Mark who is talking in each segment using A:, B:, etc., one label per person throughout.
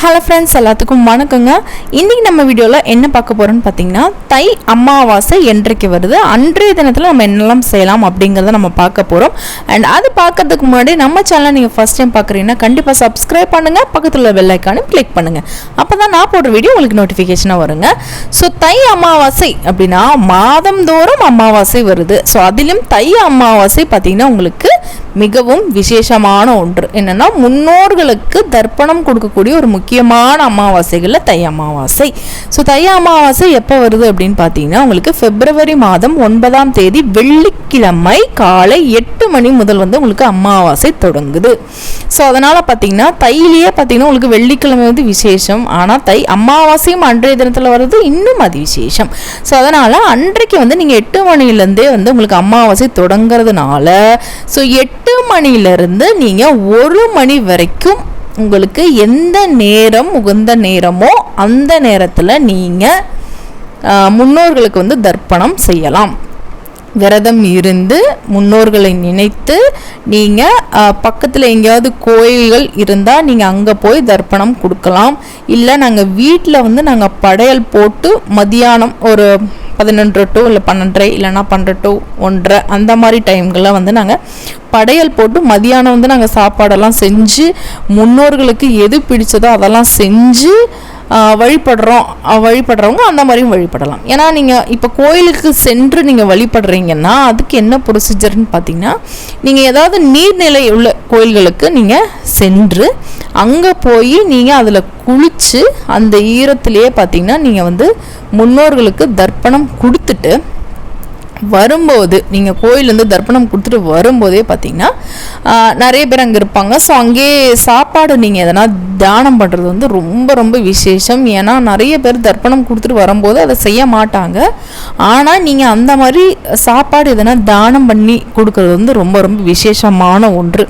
A: Hello friends எல்லாத்துக்கும் வணக்கங்க. இன்றைக்கி நம்ம வீடியோவில் என்ன பார்க்க போகிறோன்னு பார்த்தீங்கன்னா தை அமாவாசை என்றைக்கு வருது? அன்றைய தினத்தில் நம்ம என்னெல்லாம் செய்யலாம் அப்படிங்கிறத நம்ம பார்க்க போகிறோம் அண்ட் அது பார்க்கறதுக்கு முன்னாடி நம்ம சேனலை நீங்கள் ஃபஸ்ட் டைம் பார்க்குறீங்கன்னா கண்டிப்பாக சப்ஸ்கிரைப் பண்ணுங்கள் பக்கத்தில் உள்ள பெல் ஐக்கானும் கிளிக் பண்ணுங்கள் அப்போ தான் நான் போடுற வீடியோ உங்களுக்கு நோட்டிஃபிகேஷனாக வருங்க. ஸோ தை அமாவாசை அப்படின்னா மாதந்தோறும் அமாவாசை வருது. ஸோ அதிலும் தை அமாவாசை பார்த்திங்கன்னா உங்களுக்கு மிகவும் விசேஷமான ஒன்று. என்னென்னா முன்னோர்களுக்கு தர்ப்பணம் கொடுக்கக்கூடிய ஒரு முக்கியமான அமாவாசைகளில் தை அமாவாசை. ஸோ தை அமாவாசை எப்போ வருது அப்படின்னு பார்த்தீங்கன்னா உங்களுக்கு பிப்ரவரி மாதம் ஒன்பதாம் தேதி வெள்ளிக்கிழமை காலை எட்டு மணி முதல் வந்து உங்களுக்கு அமாவாசை தொடங்குது. ஸோ அதனால் பார்த்தீங்கன்னா தையிலேயே பார்த்தீங்கன்னா உங்களுக்கு வெள்ளிக்கிழமை வந்து விசேஷம். ஆனால் தை அமாவாசையும் அன்றைய தினத்தில் வர்றது இன்னும் அதி விசேஷம் ஸோ அதனால் அன்றைக்கு வந்து நீங்கள் எட்டு மணிலேருந்தே வந்து உங்களுக்கு அமாவாசை தொடங்குறதுனால ஸோ எட்டு மணிலேருந்து நீங்கள் ஒரு மணி வரைக்கும் உங்களுக்கு எந்த நேரம் உகந்த நேரமோ அந்த நேரத்தில் நீங்கள் முன்னோர்களுக்கு வந்து தர்ப்பணம் செய்யலாம். விரதம் இருந்து முன்னோர்களை நினைத்து நீங்கள் பக்கத்தில் எங்கேயாவது கோயில்கள் இருந்தால் நீங்கள் அங்கே போய் தர்ப்பணம் கொடுக்கலாம். இல்லை நாங்கள் வீட்டில் வந்து நாங்கள் படையல் போட்டு மதியானம் ஒரு பதினொன்று டு இல்லை பன்னெண்டரை இல்லைனா பன்னெண்டு டு ஒன்றரை அந்த மாதிரி டைம்களில் வந்து நாங்கள் படையல் போட்டு மதியானம் வந்து நாங்கள் சாப்பாடெல்லாம் செஞ்சு முன்னோர்களுக்கு எது பிடிச்சதோ அதெல்லாம் செஞ்சு வழிபடுறோம் வழிபடுறவங்க அந்த மாதிரியும் வழிபடலாம். ஏன்னா நீங்கள் இப்போ கோயிலுக்கு சென்று நீங்கள் வழிபடுறீங்கன்னா அதுக்கு என்ன ப்ரொசீஜர்னு பார்த்தீங்கன்னா நீங்கள் ஏதாவது நீர்நிலை உள்ள கோயில்களுக்கு நீங்கள் சென்று அங்கே போய் நீங்கள் அதில் குளித்து அந்த ஈரத்திலேயே பார்த்தீங்கன்னா நீங்கள் வந்து முன்னோர்களுக்கு தர்ப்பணம் கொடுத்துட்டு வரும்போது நீங்கள் கோயிலேருந்து தர்ப்பணம் கொடுத்துட்டு வரும்போதே பார்த்தீங்கன்னா நிறைய பேர் அங்கே இருப்பாங்க. ஸோ அங்கேயே சாப்பாடு நீங்கள் எதனா தியானம் பண்ணுறது வந்து ரொம்ப ரொம்ப விசேஷம். ஏன்னா நிறைய பேர் தர்ப்பணம் கொடுத்துட்டு வரும்போது அதை செய்ய மாட்டாங்க. ஆனால் நீங்கள் அந்த மாதிரி சாப்பாடு எதனா தானம் பண்ணி கொடுக்கறது வந்து ரொம்ப ரொம்ப விசேஷமான ஒன்று.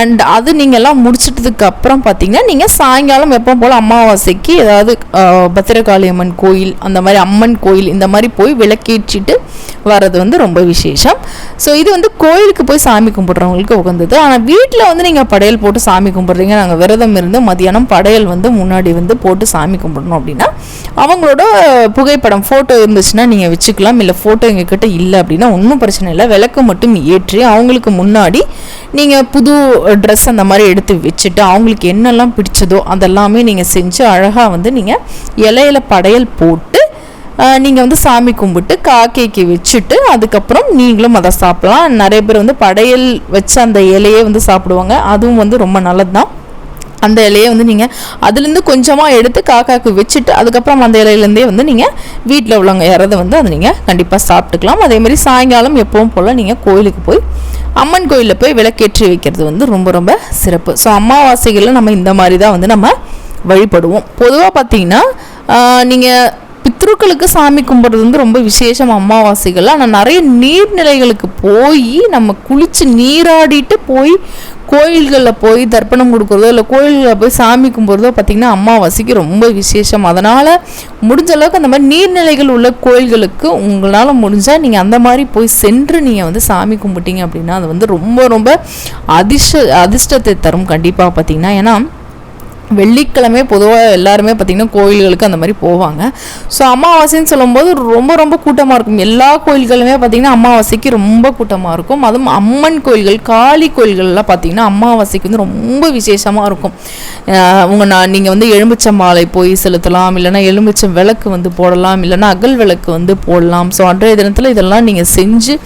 A: அண்ட் அது நீங்கள் எல்லாம் முடிச்சிட்டதுக்கு அப்புறம் பார்த்தீங்கன்னா நீங்கள் சாயங்காலம் எப்போ போல் அமாவாசைக்கு ஏதாவது பத்திரகாளி அம்மன் கோயில் அந்த மாதிரி அம்மன் கோயில் இந்த மாதிரி போய் விளக்கேற்றிட்டு வர்றது வந்து ரொம்ப விசேஷம். ஸோ இது வந்து கோயிலுக்கு போய் சாமி கும்பிட்றவங்களுக்கு உகந்தது. ஆனால் வீட்டில் வந்து நீங்கள் படையல் போட்டு சாமி கும்பிட்றீங்க நாங்கள் விரதம் இருந்து மதியானம் படையல் வந்து முன்னாடி வந்து போட்டு சாமி கும்பிடணும் அப்படின்னா அவங்களோட புகைப்படம் ஃபோட்டோ இருந்துச்சுன்னா நீங்கள் வச்சுக்கலாம். இல்லை ஃபோட்டோ எங்ககிட்ட இல்லை அப்படின்னா ஒன்றும் பிரச்சனை இல்லை. விளக்கு மட்டும் ஏற்றி அவங்களுக்கு முன்னாடி நீங்கள் புது ட்ரெஸ் அந்த மாதிரி எடுத்து வச்சுட்டு அவங்களுக்கு என்னெல்லாம் பிடிச்சதோ அதெல்லாமே நீங்கள் செஞ்சு அழகாக வந்து நீங்கள் இலையில படையல் போட்டு நீங்கள் வந்து சாமி கும்பிட்டு காக்கைக்கு வச்சுட்டு அதுக்கப்புறம் நீங்களும் அதை சாப்பிடலாம். நிறைய பேர் வந்து படையல் வச்சு அந்த இலையே வந்து சாப்பிடுவாங்க. அதுவும் வந்து ரொம்ப நல்லது தான் அந்த இலையை வந்து நீங்கள் அதுலேருந்து கொஞ்சமாக எடுத்து காக்காக்கு வச்சுட்டு அதுக்கப்புறம் அந்த இலையிலேருந்தே வந்து நீங்கள் வீட்டில் உள்ளவங்க இறத வந்து அதை நீங்கள் கண்டிப்பாக சாப்பிட்டுக்கலாம். அதேமாதிரி சாயங்காலம் எப்பவும் போல் நீங்கள் கோயிலுக்கு போய் அம்மன் கோயிலில் போய் விளக்கேற்றி வைக்கிறது வந்து ரொம்ப ரொம்ப சிறப்பு. ஸோ அமாவாசைகளில் நம்ம இந்த மாதிரி தான் வந்து நம்ம வழிபடுவோம். பொதுவாக பார்த்தீங்கன்னா நீங்கள் பித்ருக்களுக்கு சாமி கும்பிட்றது வந்து ரொம்ப விசேஷம் அமாவாசைகள் ஆனால் நிறைய நீர்நிலைகளுக்கு போய் நம்ம குளித்து நீராடிட்டு போய் கோயில்களில் போய் தர்ப்பணம் கொடுக்குறதோ இல்லை கோயில்களில் போய் சாமி கும்பிட்றதோ பார்த்திங்கன்னா அம்மாவாசைக்கு ரொம்ப விசேஷம். அதனால் முடிஞ்ச அளவுக்கு அந்த மாதிரி நீர்நிலைகள் உள்ள கோயில்களுக்கு உங்களால் முடிஞ்சால் நீங்கள் அந்த மாதிரி போய் சென்று நீங்கள் வந்து சாமி கும்பிட்டீங்க அப்படின்னா அது வந்து ரொம்ப ரொம்ப அதிர்ஷ்ட அதிர்ஷ்டத்தை தரும் கண்டிப்பாக பார்த்திங்கன்னா ஏன்னா வெள்ளிக்கிழமை பொதுவாக எல்லாருமே பார்த்திங்கன்னா கோயில்களுக்கு அந்த மாதிரி போவாங்க. ஸோ அமாவாசைன்னு சொல்லும்போது ரொம்ப ரொம்ப கூட்டமாக இருக்கும். எல்லா கோயில்களுமே பார்த்திங்கன்னா அமாவாசைக்கு ரொம்ப கூட்டமாக இருக்கும். அதுவும் அம்மன் கோயில்கள் காளி கோயில்கள்லாம் பார்த்திங்கன்னா அமாவாசைக்கு வந்து ரொம்ப விசேஷமாக இருக்கும். உங்கள் நான் நீங்கள் வந்து எலுமிச்சம் மாலை போய் செலுத்தலாம் இல்லைனா எலுமிச்சம் விளக்கு வந்து போடலாம் இல்லைனா அகல் விளக்கு வந்து போடலாம். ஸோ அன்றைய தினத்தில் இதெல்லாம் நீங்கள் செஞ்சு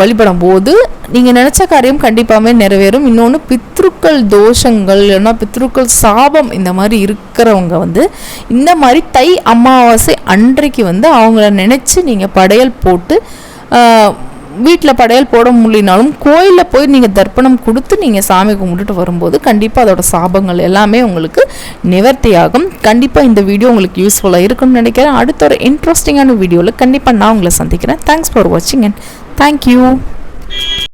A: வழிபடும் போது நீங்கள் நினச்ச காரியம் கண்டிப்பாகவே நிறைவேறும். இன்னொன்று பித்ருக்கள் தோஷங்கள் இல்லைன்னா பித்ருக்கள் சா சாபம் இந்த மாதிரி இருக்கிறவங்க வந்து இந்த மாதிரி தை அமாவாசை அன்றைக்கு வந்து அவங்கள நினச்சி நீங்கள் படையல் போட்டு வீட்டில் படையல் போட முடியினாலும் கோயிலில் போய் நீங்கள் தர்ப்பணம் கொடுத்து நீங்கள் சாமி கும்பிட்டுட்டு வரும்போது கண்டிப்பாக அதோட சாபங்கள் எல்லாமே உங்களுக்கு நிவர்த்தியாகும். கண்டிப்பாக இந்த வீடியோ உங்களுக்கு யூஸ்ஃபுல்லாக இருக்கும்னு நினைக்கிறேன். அடுத்த ஒரு இன்ட்ரெஸ்டிங்கான வீடியோவில் கண்டிப்பாக நான் உங்களை சந்திக்கிறேன். தேங்க்ஸ் ஃபார் வாட்சிங் அண்ட் தேங்க்யூ